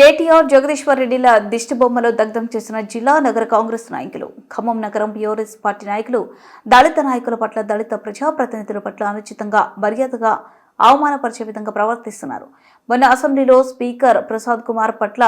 కేటీఆర్ జగదీశ్వర్ రెడ్డిల దిష్టిబొమ్మలో దగ్ధం చేసిన జిల్లా నగర కాంగ్రెస్ నాయకులు ఖమ్మం నగరం బీఆర్ఎస్ పార్టీ నాయకులు దళిత నాయకుల పట్ల దళిత ప్రజాప్రతినిధుల పట్ల అనుచితంగా మర్యాదగా అవమానపరిచే విధంగా ప్రవర్తిస్తున్నారు. మొన్న అసెంబ్లీలో స్పీకర్ ప్రసాద్ కుమార్ పట్ల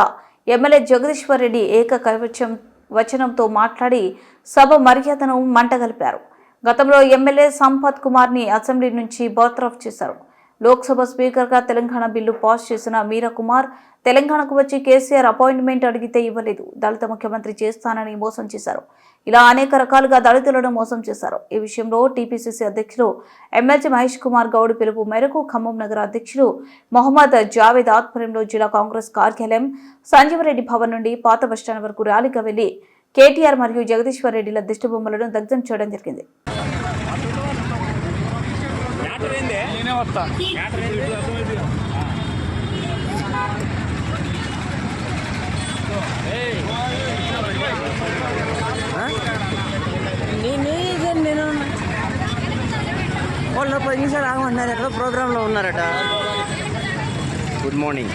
ఎమ్మెల్యే జగదీశ్వర్ రెడ్డి ఏక కవచం వచనంతో మాట్లాడి సభ మర్యాదను మంటగలిపారు. గతంలో ఎమ్మెల్యే సంపత్ కుమార్ని అసెంబ్లీ నుంచి బర్తరఫ్ చేశారు. లోక్సభ స్పీకర్గా తెలంగాణ బిల్లు పాస్ చేసిన మీరా కుమార్ తెలంగాణకు వచ్చి కేసీఆర్ అపాయింట్మెంట్ అడిగితే ఇవ్వలేదు. దళిత ముఖ్యమంత్రి చేస్తానని మోసం చేశారు. ఇలా అనేక రకాలుగా దళితులను మోసం చేశారు. ఈ విషయంలో టీపీసీసీ అధ్యక్షులు ఎమ్మెల్సీ మహేష్ కుమార్ గౌడ్ పిలుపు మేరకు ఖమ్మం నగర అధ్యక్షులు మొహమ్మద్ జావేద్ ఆధ్వర్యంలో జిల్లా కాంగ్రెస్ కార్యాలయం సంజీవరెడ్డి భవన్ నుండి పాత బస్టాండ్ వరకు ర్యాలీగా వెళ్ళి కేటీఆర్ మరియు జగదీశ్వర్ రెడ్డిల దిష్టిబొమ్మలను దగ్ధం చేయడం జరిగింది. నేనే వస్తా. నేను వాళ్ళు పది నిమిషాలు ఆగమన్నారు ఎక్కడో ప్రోగ్రాంలో ఉన్నారట. గుడ్ మార్నింగ్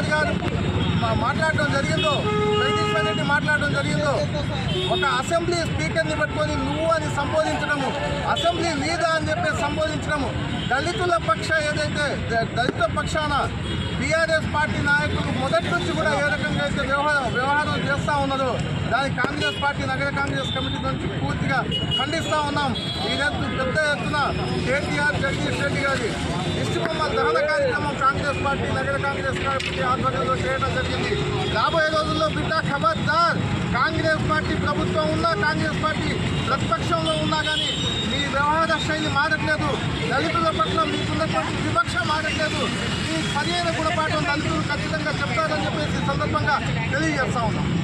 కేసీఆర్ గారు మాట్లాడడం జరిగిందో జగదీశ్వర్ రెడ్డి మాట్లాడడం జరిగిందో ఒక అసెంబ్లీ స్పీకర్ని పట్టుకొని నువ్వు అని సంబోధించడము అసెంబ్లీ లీడర్ అని చెప్పి సంబోధించడము దళితుల పక్ష ఏదైతే దళిత పక్షాన బీఆర్ఎస్ పార్టీ నాయకులు మొదటి నుంచి కూడా ఏ రకంగా చేస్తూ ఉన్నారు. దాన్ని కాంగ్రెస్ పార్టీ నగర కాంగ్రెస్ కమిటీ నుంచి పూర్తిగా ఖండిస్తూ ఉన్నాం. ఈ పెద్ద ఎత్తున కేటీఆర్ జగదీష్ రెడ్డి గారి ఇష్టబొమ్మ దహన కార్యక్రమం కాంగ్రెస్ పార్టీ నగర కాంగ్రెస్ పార్టీ ఆధ్వర్యంలో చేయడం జరిగింది. రాబోయే రోజుల్లో బిడ్డ ఖబర్దార్. కాంగ్రెస్ పార్టీ ప్రభుత్వం ఉన్నా కాంగ్రెస్ పార్టీ ప్రతిపక్షంలో ఉన్నా కానీ మీ వ్యవహార శైలి మారట్లేదు. దళితుల పట్ల మీకున్నటువంటి వివక్ష మారట్లేదు. మీ పదిహేను గుణపాఠం దళితులు ఖచ్చితంగా చెప్తారని చెప్పేసి సందర్భంగా తెలియజేస్తా ఉన్నాం.